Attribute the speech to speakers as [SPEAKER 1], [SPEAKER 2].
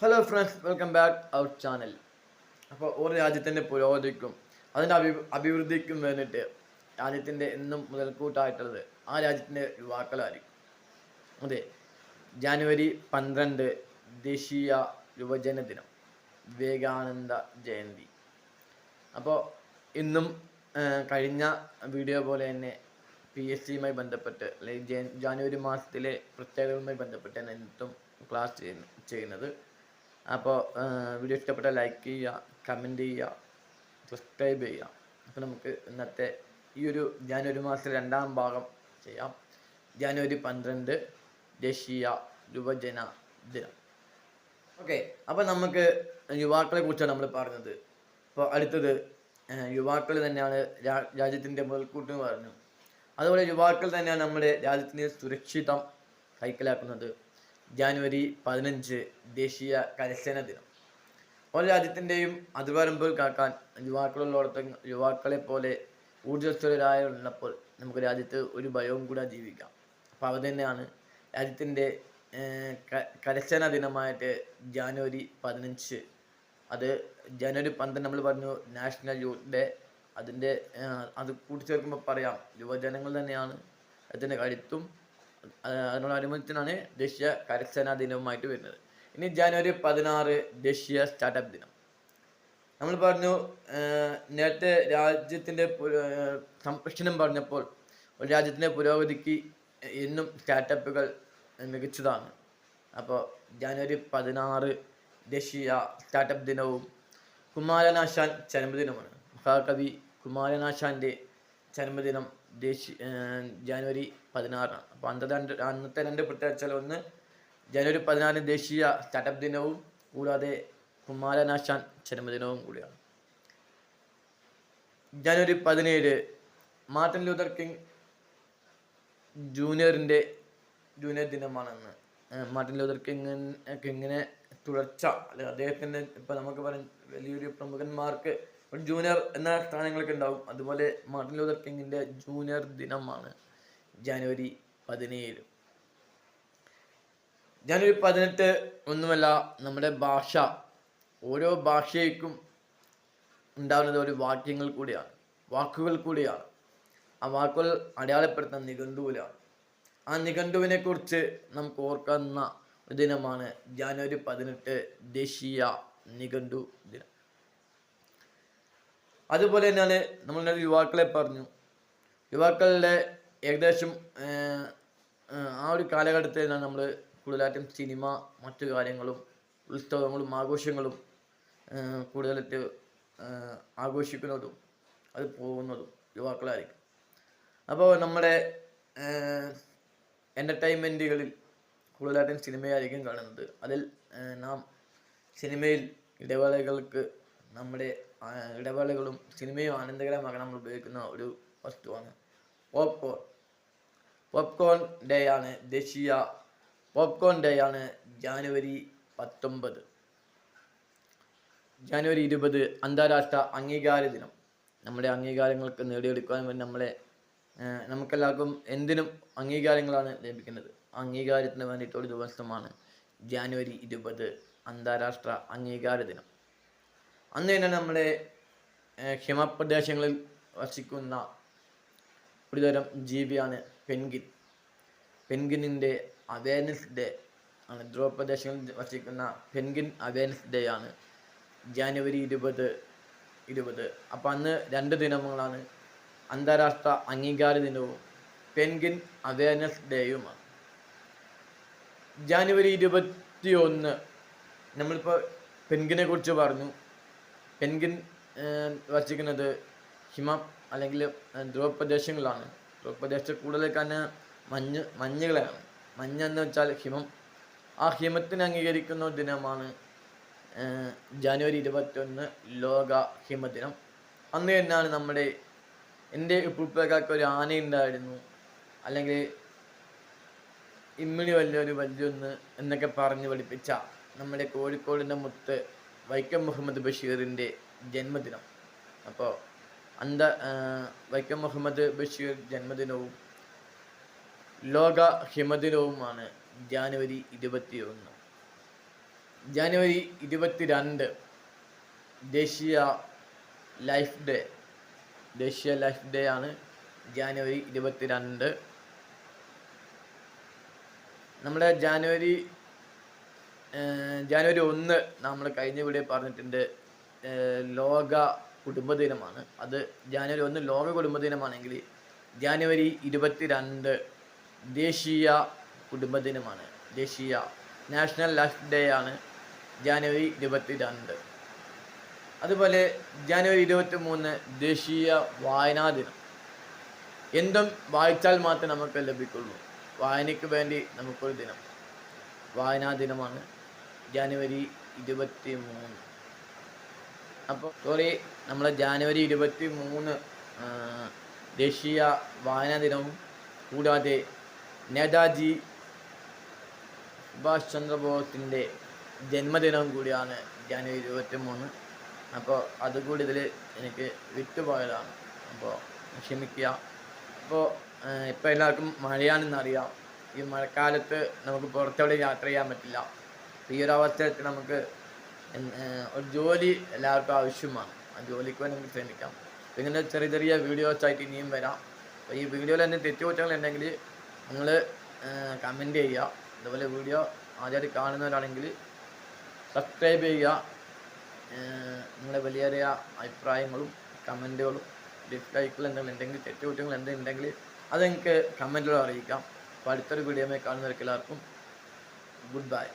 [SPEAKER 1] Hello friends welcome back our channel അപ്പോൾ ഒരു രാജ്യത്തിന്റെ പുരോഗതിക്കും അതിന്റെ അഭി അഭിവൃദ്ധിക്കും വേണ്ടിയിട്ട് രാജ്യത്തിന്റെ എന്നും മുതൽക്കൂട്ടായിട്ടുള്ളത് ആ രാജ്യത്തിന്റെ യുവാക്കളായിരിക്കും. അതെ ജാനുവരി പന്ത്രണ്ട് ദേശീയ യുവജന ദിനം വിവേകാനന്ദ ജയന്തി. അപ്പോൾ ഇന്നും കഴിഞ്ഞ വീഡിയോ പോലെ തന്നെ പി എസ് സിയുമായി ബന്ധപ്പെട്ട് അല്ലെങ്കിൽ ജാനുവരി മാസത്തിലെ പ്രത്യേകതകളുമായി തന്നെ ഇന്നും ക്ലാസ് ചെയ്യുന്നു ചെയ്യുന്നത് അപ്പോൾ വീഡിയോ ഇഷ്ടപ്പെട്ടാൽ ലൈക്ക് ചെയ്യുക കമന്റ് ചെയ്യുക സബ്സ്ക്രൈബ് ചെയ്യുക. അപ്പോൾ നമുക്ക് ഇന്നത്തെ ഈ ഒരു ജാനുവരി മാസത്തിലെ രണ്ടാം ഭാഗം ചെയ്യാം. ജാനുവരി പന്ത്രണ്ട് ദേശീയ യുവജന ദിനം. ഓക്കെ അപ്പോൾ നമുക്ക് യുവാക്കളെ കുറിച്ചാണ് നമ്മൾ പറഞ്ഞത്. അപ്പോൾ അടുത്തത് യുവാക്കൾ തന്നെയാണ് രാജ്യത്തിന്റെ മുതൽക്കൂട്ട് എന്ന് പറഞ്ഞു. അതുപോലെ യുവാക്കൾ തന്നെയാണ് നമ്മുടെ രാജ്യത്തിന് സുരക്ഷിതം കൈക്കലാക്കുന്നത്. ജാനുവരി പതിനഞ്ച് ദേശീയ കരസേന ദിനം. ഓരോ രാജ്യത്തിന്റെയും അതിവരമ്പുകൾ കാക്കാൻ യുവാക്കളുള്ളടത്ത് യുവാക്കളെ പോലെ ഊർജസ്വലരായുള്ളപ്പോൾ നമുക്ക് രാജ്യത്ത് ഒരു ഭയവും കൂടെ ജീവിക്കാം. അപ്പോൾ അവ തന്നെയാണ് രാജ്യത്തിന്റെ കരസേന ദിനമായിട്ട് ജാനുവരി പതിനഞ്ച്. അത് ജനുവരി പന്ത്രണ്ട് നമ്മൾ പറഞ്ഞു നാഷണൽ യൂത്ത് ഡേ. അതിന്റെ അത് കൂട്ടിച്ചേർക്കുമ്പോൾ പറയാം യുവജനങ്ങൾ തന്നെയാണ് അതിന്റെ കരുത്തും അത് അതിനോടനുബന്ധിച്ചാണ് ദേശീയ കരസേനാ ദിനവുമായിട്ട് വരുന്നത്. ഇനി ജനുവരി പതിനാറ് ദേശീയ സ്റ്റാർട്ടപ്പ് ദിനം. നമ്മൾ പറഞ്ഞു നേരത്തെ രാജ്യത്തിന്റെ സംരക്ഷണം പറഞ്ഞപ്പോൾ ഒരു രാജ്യത്തിന്റെ പുരോഗതിക്ക് എന്നും സ്റ്റാർട്ടപ്പുകൾ മികച്ചതാണ്. അപ്പോൾ ജനുവരി പതിനാറ് ദേശീയ സ്റ്റാർട്ടപ്പ് ദിനവും കുമാരനാശാൻ ജന്മദിനമാണ്. മഹാകവി കുമാരനാശാന്റെ ജന്മദിനം ദേശീയ ജനുവരി പതിനാറാണ് അപ്പോൾ അന്നത്തെ അന്നത്തെ രണ്ട് പ്രത്യേകിച്ചാൽ ഒന്ന് ജനുവരി പതിനാറിന് ദേശീയ സ്റ്റാർട്ടപ്പ് ദിനവും കൂടാതെ കുമാരനാശാൻ ജന്മദിനവും കൂടിയാണ്. ജനുവരി പതിനേഴ് മാർട്ടിൻ ലൂതർ കിങ് ജൂനിയറിന്റെ ജൂനിയർ ദിനമാണെന്ന്. മാർട്ടിൻ ലൂതർ കിങ് കിങ്ങിനെ തുടർച്ച അല്ലെങ്കിൽ അദ്ദേഹത്തിന്റെ ഇപ്പം നമുക്ക് പറയാം വലിയൊരു പ്രമുഖന്മാർക്ക് ഒരു ജൂനിയർ എന്ന സ്ഥാനങ്ങളൊക്കെ ഉണ്ടാവും. അതുപോലെ മാർട്ടിൻ ലൂതർ കിങ്ങിന്റെ ജൂനിയർ ദിനമാണ് ജനുവരി പതിനേഴ്. ജനുവരി പതിനെട്ട് ഒന്നുമല്ല നമ്മുടെ ഭാഷ. ഓരോ ഭാഷയ്ക്കും ഉണ്ടാകുന്നത് ഒരു വാക്യങ്ങൾ കൂടിയാണ് വാക്കുകൾ കൂടിയാണ്. ആ വാക്കുകൾ അടയാളപ്പെടുത്തുന്ന നിഘണ്ടുവിലാണ് ആ നിഘണ്ടുവിനെ കുറിച്ച് നമുക്ക് ഓർക്കുന്ന ദിനമാണ് ജനുവരി പതിനെട്ട് ദേശീയ നിഘണ്ടു ദിനം. അതുപോലെ തന്നെയാണ് നമ്മൾ യുവാക്കളെ പറഞ്ഞു. യുവാക്കളുടെ ഏകദേശം ആ ഒരു കാലഘട്ടത്തിലാണ് നമ്മൾ കൂടുതലായിട്ടും സിനിമ മറ്റു കാര്യങ്ങളും ഉത്സവങ്ങളും ആഘോഷങ്ങളും കൂടുതലായിട്ട് ആഘോഷിക്കുന്നതും അത് പോകുന്നതും യുവാക്കളായിരിക്കും. അപ്പോൾ നമ്മുടെ എന്റർടൈൻമെന്റുകളിൽ കൂടുതലായിട്ടും സിനിമയായിരിക്കും കാണുന്നത്. അതിൽ നാം സിനിമയിൽ ഇടവേളകൾക്ക് നമ്മുടെ ഇടവേളകളും സിനിമയും ആനന്ദകരമാക്കാൻ നമ്മൾ ഉപയോഗിക്കുന്ന ഒരു വസ്തുവാണ്. പോപ്കോൺ പോപ്കോൺ ഡേ ആണ് ദേശീയ പോപ്കോൺ ഡേ ആണ് ജാനുവരി പത്തൊമ്പത്. ജാനുവരി ഇരുപത് അന്താരാഷ്ട്ര അംഗീകാര ദിനം. നമ്മുടെ അംഗീകാരങ്ങൾക്ക് നേടിയെടുക്കാൻ വേണ്ടി നമ്മളെ നമുക്കെല്ലാവർക്കും എന്തിനും അംഗീകാരങ്ങളാണ് ലഭിക്കുന്നത്. അംഗീകാരത്തിന് വേണ്ടിയിട്ടുള്ള ദിവസമാണ് ജാനുവരി ഇരുപത് അന്താരാഷ്ട്ര അംഗീകാര ദിനം. അന്ന് തന്നെ നമ്മുടെ ഹിമപ്രദേശങ്ങളിൽ വസിക്കുന്ന ഒരുതരം ജീവിയാണ് പെൻഗിൻ പെൻഗിനിന്റെ അവേർനെസ് ഡേ ആണ്. ധ്രുവപ്രദേശങ്ങളിൽ വസിക്കുന്ന പെൻഗിൻ അവേർനെസ് ഡേ ആണ്. ജാനുവരി ഇരുപത് ഇരുപത്. അപ്പോൾ അന്ന് രണ്ട് ദിനങ്ങളാണ് അന്താരാഷ്ട്ര അംഗീകാര ദിനവും പെൻഗിൻ അവേർനെസ് ഡേയുമാണ്. ജാനുവരി ഇരുപത്തി ഒന്ന് നമ്മളിപ്പോൾ പെൻഗിനെ കുറിച്ച് പറഞ്ഞു. പെൻഗിൻ വസിക്കുന്നത് ഹിമം അല്ലെങ്കിൽ ധ്രുവപ്രദേശങ്ങളാണ് ധ്രുവപ്രദേശത്ത് കൂടുതൽ തന്നെ മഞ്ഞ് മഞ്ഞുകളാണ് മഞ്ഞെന്ന് വെച്ചാൽ ഹിമം. ആ ഹിമത്തിന് അംഗീകരിക്കുന്ന ദിനമാണ് ജനുവരി ഇരുപത്തൊന്ന് ലോക ഹിമദിനം. അന്ന് തന്നെയാണ് നമ്മുടെ എന്റെ ഉപ്പുപ്പേക്കാർക്ക് ഒരു ആനയുണ്ടായിരുന്നു. അല്ലെങ്കിൽ ഇമ്മിണി വലിയൊരു വലിയൊന്ന് എന്നൊക്കെ പറഞ്ഞ് പഠിപ്പിച്ച നമ്മുടെ കോഴിക്കോടിന്റെ മുത്ത് വൈക്കം മുഹമ്മദ് ബഷീറിന്റെ ജന്മദിനം. അപ്പോൾ അന്ത വൈക്കം മുഹമ്മദ് ബഷീർ ജന്മദിനവും ലോക ഹിമദിനവുമാണ് ജാനുവരി ഇരുപത്തി ഒന്ന് ജനുവരി ഇരുപത്തിരണ്ട് ദേശീയ ലൈഫ് ഡേ ദേശീയ ലൈഫ് ഡേ ആണ് ജാനുവരി ഇരുപത്തിരണ്ട്. നമ്മുടെ ജാനുവരി ജാനുവരി ഒന്ന് നമ്മൾ കഴിഞ്ഞ വീഡിയോ പറഞ്ഞിട്ടുണ്ട് ലോക കുടുംബദിനമാണ് അത് ജാനുവരി ഒന്ന് ലോക കുടുംബദിനമാണെങ്കിൽ ജാനുവരി ഇരുപത്തിരണ്ട് ദേശീയ കുടുംബദിനമാണ് ദേശീയ നാഷണൽ ലൈഫ് ഡേ ആണ് ജാനുവരി ഇരുപത്തി രണ്ട് അതുപോലെ ജാനുവരി ഇരുപത്തി മൂന്ന് ദേശീയ വായനാ ദിനം. എന്തും വായിച്ചാൽ മാത്രമേ നമുക്ക് ലഭിക്കുള്ളൂ. വായനയ്ക്ക് വേണ്ടി നമുക്കൊരു ദിനം. വായനാ ദിനമാണ്. ജനുവരി ഇരുപത്തി മൂന്ന് അപ്പോൾ സോറി നമ്മളെ ജാനുവരി ഇരുപത്തി മൂന്ന് ദേശീയ വായനാ ദിനവും കൂടാതെ നേതാജി സുഭാഷ് ചന്ദ്രബോസിന്റെ ജന്മദിനവും കൂടിയാണ് ജാനുവരി ഇരുപത്തി മൂന്ന് അപ്പോൾ അതുകൂടി ഇതിൽ എനിക്ക് വിട്ടുപോയതാണ്. അപ്പോൾ ക്ഷമിക്കുക. അപ്പോൾ ഇപ്പോൾ എല്ലാവർക്കും മഴയാണെന്നറിയാം. ഈ മഴക്കാലത്ത് നമുക്ക് പുറത്തെവിടെ യാത്ര ചെയ്യാൻ പറ്റില്ല. ഈ ഒരു അവസ്ഥയൊക്കെ നമുക്ക് ഒരു ജോലി എല്ലാവർക്കും ആവശ്യമാണ്. ആ ജോലിക്ക് വേണ്ടി നമുക്ക് ശ്രമിക്കാം. ഇങ്ങനെ ചെറിയ ചെറിയ വീഡിയോസ് ആയിട്ട് ഇനിയും വരാം. അപ്പോൾ ഈ വീഡിയോയിൽ എന്തെങ്കിലും തെറ്റുകുറ്റങ്ങളുണ്ടെങ്കിൽ നിങ്ങൾ കമന്റ് ചെയ്യുക. അതുപോലെ വീഡിയോ ആദ്യമായിട്ട് കാണുന്നവരാണെങ്കിൽ സബ്സ്ക്രൈബ് ചെയ്യുക. നിങ്ങളെ നിങ്ങളുടെ വലിയ വലിയ അഭിപ്രായങ്ങളും കമന്റുകളും ഡിസ്ലൈക്കുകൾ എന്തെങ്കിലും ഉണ്ടെങ്കിൽ തെറ്റുകുറ്റങ്ങൾ എന്തെങ്കിലും ഉണ്ടെങ്കിൽ അത് നിങ്ങൾക്ക് അറിയിക്കാം. അപ്പോൾ അടുത്തൊരു വീഡിയോയിൽ കാണുന്നവർക്ക് എല്ലാവർക്കും ഗുഡ് ബൈ